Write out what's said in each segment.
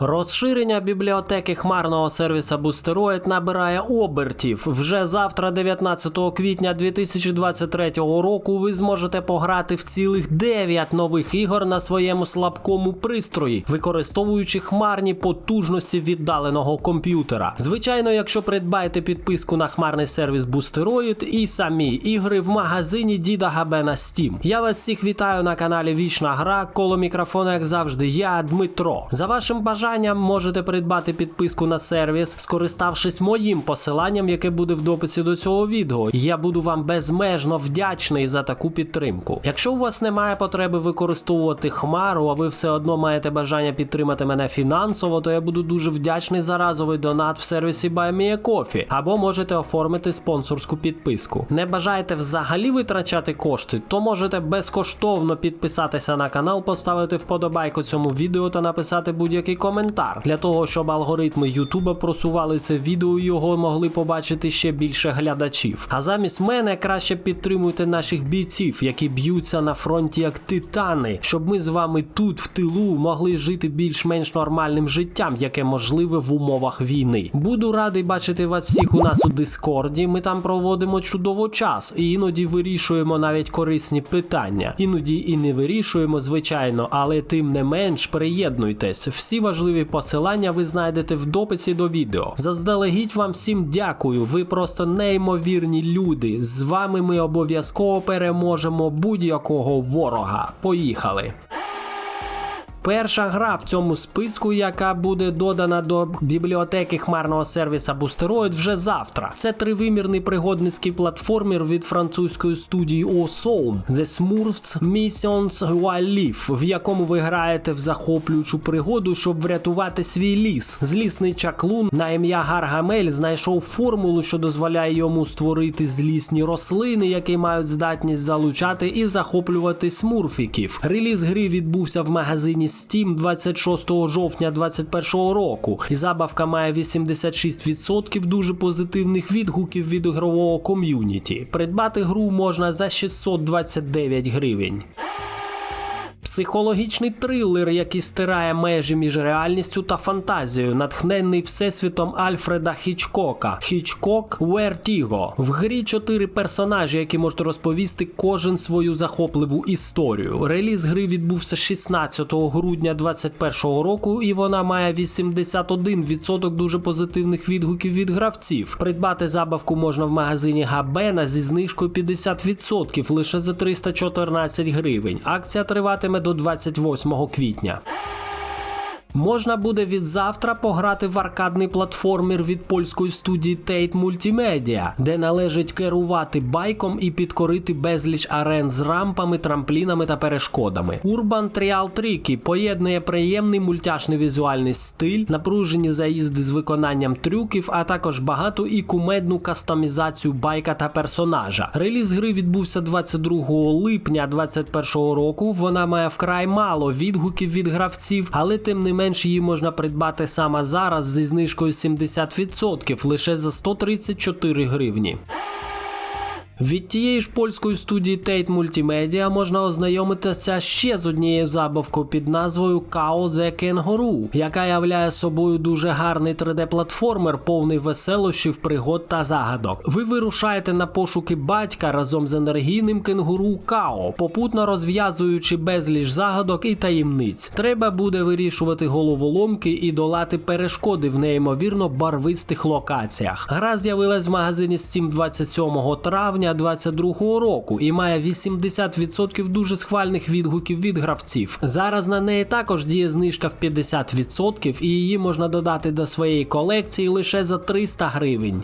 Розширення бібліотеки хмарного сервіса Boosteroid набирає обертів. Вже завтра, 19 квітня 2023 року, ви зможете пограти в цілих 9 нових ігор на своєму слабкому пристрої, використовуючи хмарні потужності віддаленого комп'ютера. Звичайно, якщо придбаєте підписку на хмарний сервіс Boosteroid і самі ігри в магазині Діда Габена Steam. Я вас всіх вітаю на каналі Вічна Гра. Коло мікрофона, як завжди, я Дмитро. За вашим бажанням можете придбати підписку на сервіс, скориставшись моїм посиланням, яке буде в дописі до цього відео. Я буду вам безмежно вдячний за таку підтримку. Якщо у вас немає потреби використовувати хмару, а ви все одно маєте бажання підтримати мене фінансово, то я буду дуже вдячний за разовий донат в сервісі BuyMeACoffee, або можете оформити спонсорську підписку. Не бажаєте взагалі витрачати кошти, то можете безкоштовно підписатися на канал, поставити вподобайку цьому відео та написати будь-який коментар для того, щоб алгоритми Ютуба просували це відео його могли побачити ще більше глядачів. А замість мене краще підтримуйте наших бійців, які б'ються на фронті як титани, щоб ми з вами тут, в тилу, могли жити більш-менш нормальним життям, яке можливе в умовах війни. Буду радий бачити вас всіх у нас у Дискорді. Ми там проводимо чудово час і іноді вирішуємо навіть корисні питання. Іноді і не вирішуємо, звичайно, але тим не менш приєднуйтесь. Всі важливі посилання ви знайдете в дописі до відео. Заздалегідь вам всім дякую. Ви просто неймовірні люди. З вами ми обов'язково переможемо будь-якого ворога. Поїхали! Перша гра в цьому списку, яка буде додана до бібліотеки хмарного сервіса Boosteroid вже завтра. Це тривимірний пригодницький платформер від французької студії Ozone The Smurfs Missions Wild Leaf, в якому ви граєте в захоплюючу пригоду, щоб врятувати свій ліс. Злісний чаклун на ім'я Гаргамель знайшов формулу, що дозволяє йому створити злісні рослини, які мають здатність залучати і захоплювати смурфіків. Реліз гри відбувся в магазині Steam 26 жовтня 2021 року, і забавка має 86% дуже позитивних відгуків від ігрового ком'юніті. Придбати гру можна за 629 гривень. Психологічний трилер, який стирає межі між реальністю та фантазією, натхнений всесвітом Альфреда Хічкока. Хічкок Вертіго. В грі чотири персонажі, які можуть розповісти кожен свою захопливу історію. Реліз гри відбувся 16 грудня 2021 року, і вона має 81% дуже позитивних відгуків від гравців. Придбати забавку можна в магазині Габена зі знижкою 50% лише за 314 гривень. Акція триватиме до 28 квітня. Можна буде від завтра пограти в аркадний платформер від польської студії Tate Multimedia, де належить керувати байком і підкорити безліч арен з рампами, трамплінами та перешкодами. Urban Trial Tricky поєднує приємний мультяшний візуальний стиль, напружені заїзди з виконанням трюків, а також багату і кумедну кастомізацію байка та персонажа. Реліз гри відбувся 22 липня 2021 року. Вона має вкрай мало відгуків від гравців, але тим не менш її можна придбати саме зараз зі знижкою 70% лише за 134 гривні. Від тієї ж польської студії Tate Multimedia можна ознайомитися ще з однією забавкою під назвою Kao the Kangaroo, яка являє собою дуже гарний 3D-платформер, повний веселощів, пригод та загадок. Ви вирушаєте на пошуки батька разом з енергійним кенгуру Као, попутно розв'язуючи безліч загадок і таємниць. Треба буде вирішувати головоломки і долати перешкоди в неймовірно барвистих локаціях. Гра з'явилась в магазині Steam 27 травня 2022 року і має 80% дуже схвальних відгуків від гравців. Зараз на неї також діє знижка в 50% і її можна додати до своєї колекції лише за 300 гривень.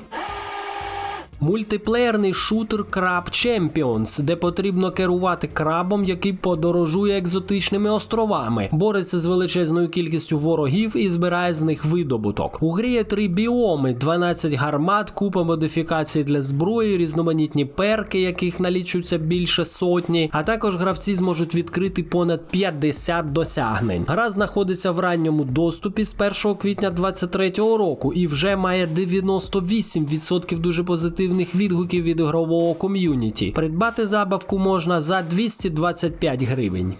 Мультиплеєрний шутер Crab Champions, де потрібно керувати крабом, який подорожує екзотичними островами, бореться з величезною кількістю ворогів і збирає з них видобуток. У грі є три біоми: 12 гармат, купа модифікацій для зброї, різноманітні перки, яких налічується більше сотні. А також гравці зможуть відкрити понад 50 досягнень. Гра знаходиться в ранньому доступі з 1 квітня 2023 року і вже має 98% дуже позитивних відгуків від ігрового ком'юніті. Придбати забавку можна за 225 гривень.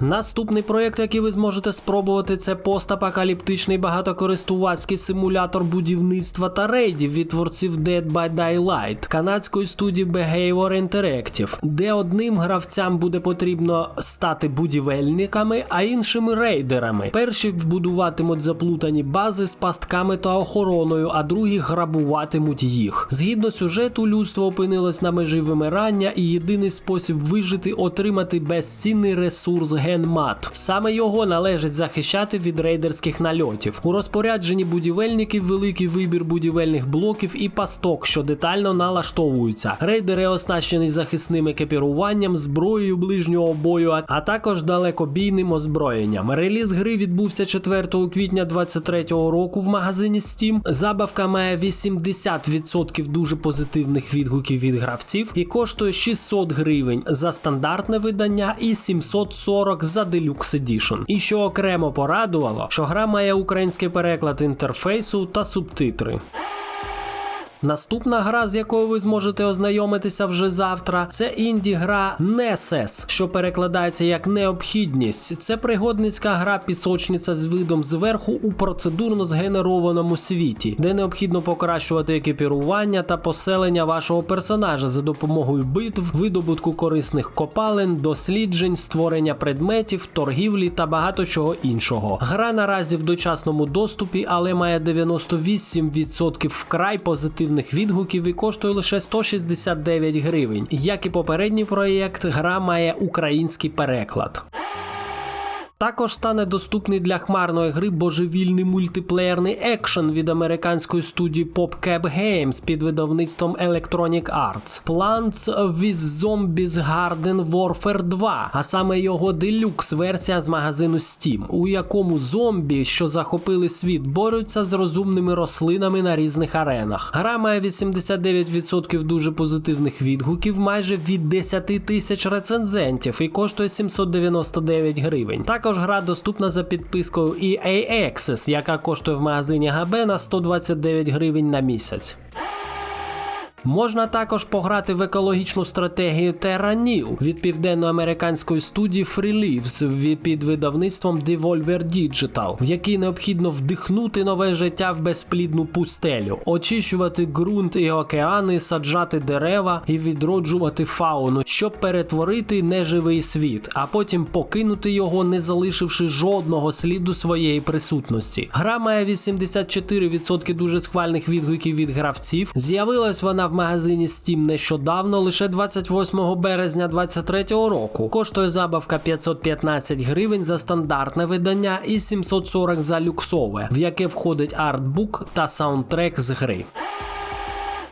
Наступний проєкт, який ви зможете спробувати, це постапокаліптичний багатокористувацький симулятор будівництва та рейдів від творців Dead by Daylight канадської студії Behavior Interactive, де одним гравцям буде потрібно стати будівельниками, а іншими рейдерами. Перші вбудуватимуть заплутані бази з пастками та охороною, а другі грабуватимуть їх. Згідно сюжету, людство опинилось на межі вимирання, і єдиний спосіб вижити отримати безцінний ресурс генмат. Саме його належить захищати від рейдерських нальотів. У розпорядженні будівельників великий вибір будівельних блоків і пасток, що детально налаштовуються. Рейдери оснащені захисним екіпіруванням, зброєю ближнього бою, а- також далекобійним озброєнням. Реліз гри відбувся 4 квітня 2023 року в магазині Steam. Забавка має 80% дуже позитивних відгуків від гравців і коштує 600 гривень за стандартне видання і 740 за Deluxe Edition. І що окремо порадувало, що гра має український переклад інтерфейсу та субтитри. Наступна гра, з якою ви зможете ознайомитися вже завтра, це інді-гра Несес, що перекладається як необхідність. Це пригодницька гра пісочниця з видом зверху у процедурно згенерованому світі, де необхідно покращувати екіпірування та поселення вашого персонажа за допомогою битв, видобутку корисних копалин, досліджень, створення предметів, торгівлі та багато чого іншого. Гра наразі в дочасному доступі, але має 98% вкрай позитивних відгуків і коштує лише 169 гривень. Як і попередній проєкт, гра має український переклад. Також стане доступний для хмарної гри божевільний мультиплеєрний екшен від американської студії PopCap Games під видавництвом Electronic Arts Plants vs Zombies Garden Warfare 2, а саме його делюкс версія з магазину Steam, у якому зомбі, що захопили світ, борються з розумними рослинами на різних аренах. Гра має 89% дуже позитивних відгуків, майже від 10 тисяч рецензентів і коштує 799 гривень. Також гра доступна за підпискою EA Access, яка коштує в магазині ГБ на 129 гривень на місяць. Можна також пограти в екологічну стратегію Terranil від південноамериканської студії Free під видавництвом Devolver Digital, в якій необхідно вдихнути нове життя в безплідну пустелю, очищувати ґрунт і океани, саджати дерева і відроджувати фауну, щоб перетворити неживий світ, а потім покинути його, не залишивши жодного сліду своєї присутності. Гра має 84% дуже схвальних відгуків від гравців. З'явилась вона в магазині Steam нещодавно, лише 28 березня 2023 року. Коштує забавка 515 гривень за стандартне видання і 740 за люксове, в яке входить артбук та саундтрек з гри.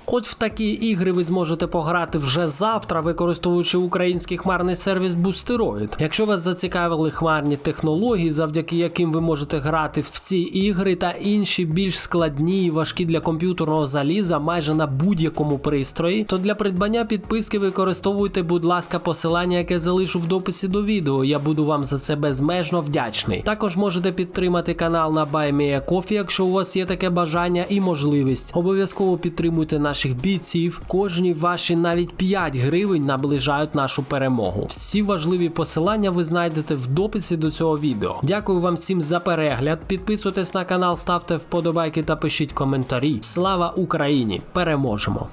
Хоч в такі ігри ви зможете пограти вже завтра, використовуючи український хмарний сервіс Boosteroid. Якщо вас зацікавили хмарні технології, завдяки яким ви можете грати в ці ігри та інші більш складні і важкі для комп'ютерного заліза майже на будь-якому пристрої, то для придбання підписки використовуйте, будь ласка, посилання, яке залишу в дописі до відео. Я буду вам за це безмежно вдячний. Також можете підтримати канал на BuyMeACoffee, якщо у вас є таке бажання і можливість. Обов'язково підтримуйте наших бійців. Кожні ваші навіть 5 гривень наближають нашу перемогу. Всі важливі посилання ви знайдете в дописі до цього відео. Дякую вам всім за перегляд. Підписуйтесь на канал, ставте вподобайки та пишіть коментарі. Слава Україні! Переможемо!